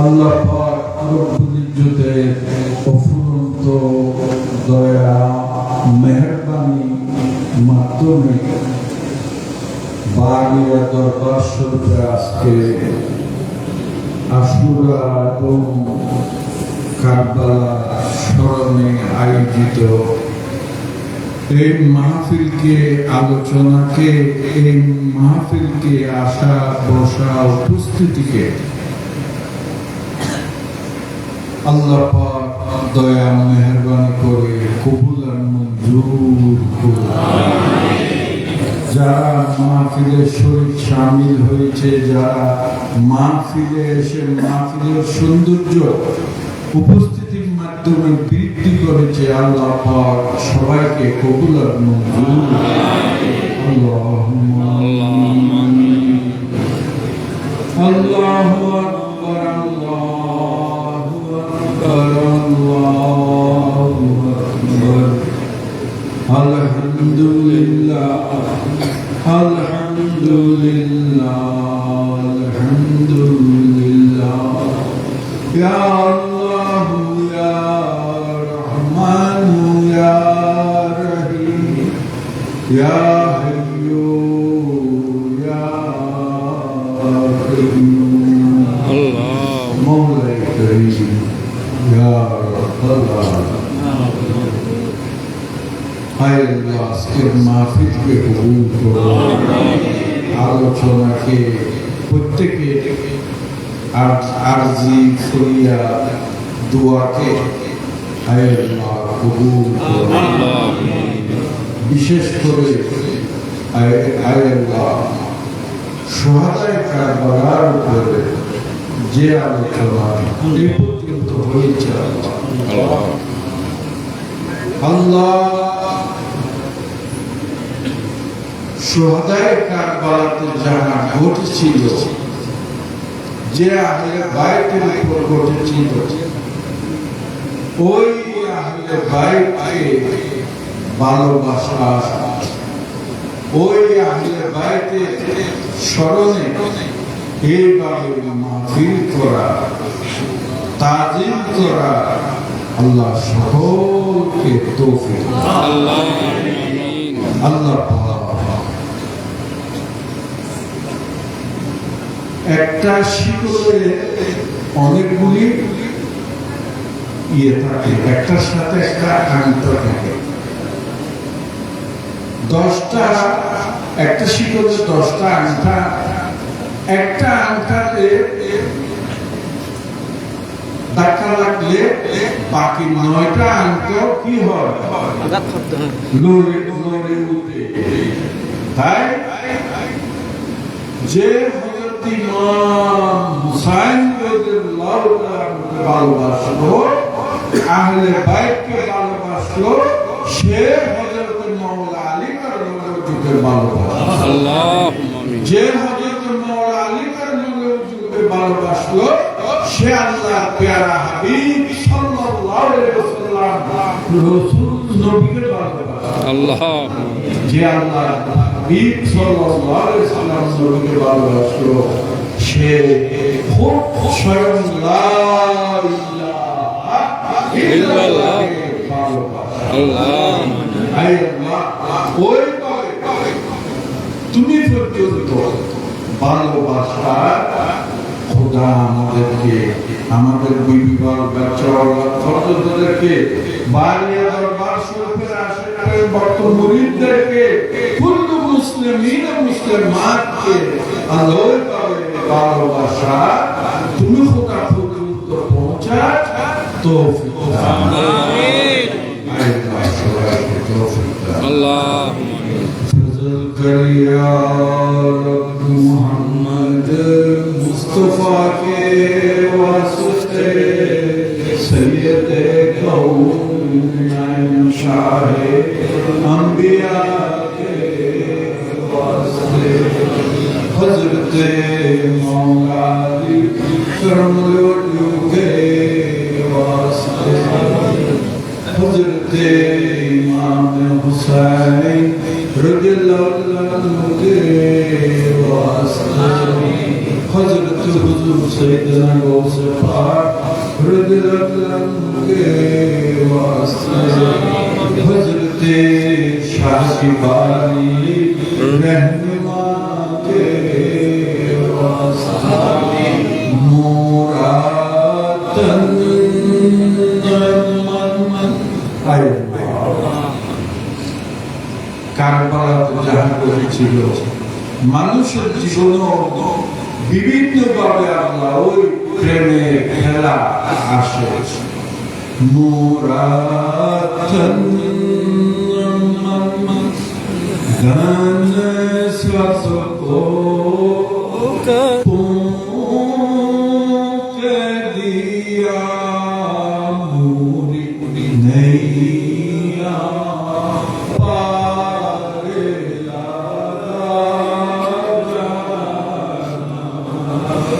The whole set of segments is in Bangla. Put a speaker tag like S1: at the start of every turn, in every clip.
S1: আল্লাহ ইজ্জতের অফুরন্ত দয়া, মেহরবানি মাধ্যমে বাগিয়া দরবার শরীফে আজকে আশুরা এবং কারবালা স্মরণে আয়োজিত এই মাহফিলকে, আলোচনাকে, এই মাহফিলকে আসা বসা উপস্থিতিকে আল্লাহ দয়া মেহরবানি করে কবুল আর মঞ্জুর করুন যারা মাহফিলের শরীর সামিল হয়েছে, যারা মাহফিলে এসে মাহফিলের সৌন্দর্য উপস্থিতির মাধ্যমে বৃদ্ধি করেছে, আল্লাহ পাক সবাইকে কবুল আর মঞ্জুর আমিন। আল্লাহু يا حي يا قيوم
S2: الله
S1: مولاي كريم يا رب العالمين হায় আল্লাহ আজকের মাহফিলকে কবুল করো আলোচনাকে প্রত্যেকে আর- আরজি ফরিয়া দোয়াকে হায় আল্লাহ কবুল করো বিশেষ করে হায়- হায় সোহাদায় কারবালার উপরে যে আলোচনা হয়েছে আল্লাহ। সোহাদায় কারবালাতে যাহা ঘটেছিল, যে আহলে বাইতের উপর ঘটেছিল, ওই আহলে বাইতকে ভালোবাসা ওই আহলে বাইতে স্মরণে মাহফিল করা তাজিম করা আল্লাহ সকলকে আল্লাহ একটা শিকড়ে অনেকগুলি ইয়ে থাকে, একটার সাথে একটা আকাঙ্ক্ষা থাকে। দশটা একটা শিকড়ে দশটা আংটা একটা আংটাতে ধাক্কা লাগলে বাকি নয়টা আংট কি হয়? লড়ে লড়ে উঠে তাই যে হযরত ইমাম হুসাইন রাদিয়াল্লাহু তাআলা ভালোবাসলো আহলে বাইতকে ভালোবাসলো সে হযরত মাওলা যে হজের জন্য আলী তার মঙ্গলে ভালোবাসলো সে আল্লাহ পেয়ারা হাবিব সাল্লাল্লাহু আলাইহি ওয়াসাল্লাম রাসূল নবীকে ভালোবাসে আল্লাহ। যে ওই ভালোবাসা খোদা আমাদেরকে আমাদের বিবিবার বাচ্চাদেরকে বাড়িয়া দরবার শরীফের আশেপাশে ভক্ত মুরিদদেরকে কুল্লু মুসলিমিন মুসলিমাতকে আলোয় পাবে ভালোবাসা। তুমি খোদা পর্যন্ত পৌঁছা তৌফিক আল্লাহ, সবাইকে मुस्तफ़ा के
S2: वास्ते, सैयद
S1: कौन शाहे अंबिया के वास्ते। हज़रत मौला करमलोटू के वास्ते। हज़रत इमाम हुसैन, रज़ियल्लाहु अन्हु سبز سيدنا المصطفى رضرت رنگ واسطہ حضرت شاہ کی باری رہنما کے واسطہ موراتن কারবালা জাহান করেছিল মানুষের জীবন বিভিন্ন আমরা ওই প্রেমে খেলা আসে। মোরাতন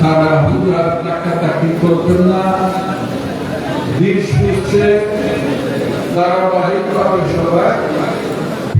S1: তারা টাকা চাকরি করবেন না। দিন শুনছে ধারাবাহিকভাবে সবাই